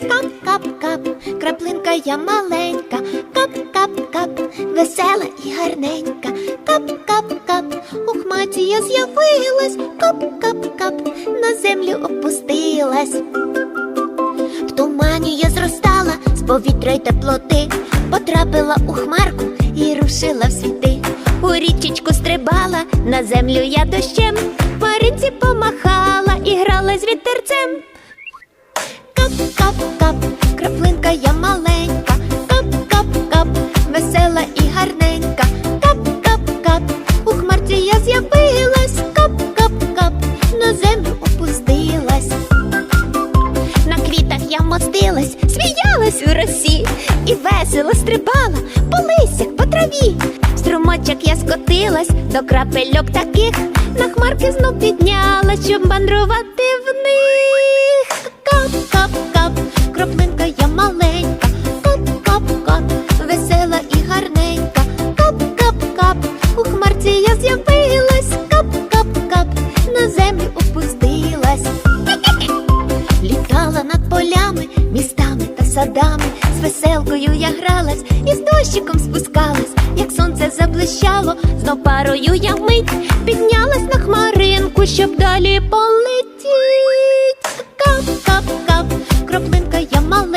Кап-кап-кап, краплинка я маленька, кап-кап-кап, весела і гарненька, кап-кап-кап, у хматі я з'явилась, кап-кап-кап, на землю опустилась. В тумані я зростала з повітря й теплоти, потрапила у хмарку і рушила в світи. У річечку стрибала, на землю я дощем, паринці помахала Кап-кап-кап, краплинка я маленька, кап-кап-кап, весела і гарненька, кап-кап-кап, у хмарці я з'явилась, кап-кап-кап, на землю опустилась. На квітах я мостилась, сміялась у росі і весело стрибала по листях, по траві. Струмочок я скотилась до крапельок таких, на хмарки знов піднялась, щоб мандрувати в них. садами, з веселкою я гралась і з дощиком спускалась, як сонце заблищало, з парою я вмить, піднялась на хмаринку, щоб далі полетіть. Кап, кап, кап, кроплинка я мала.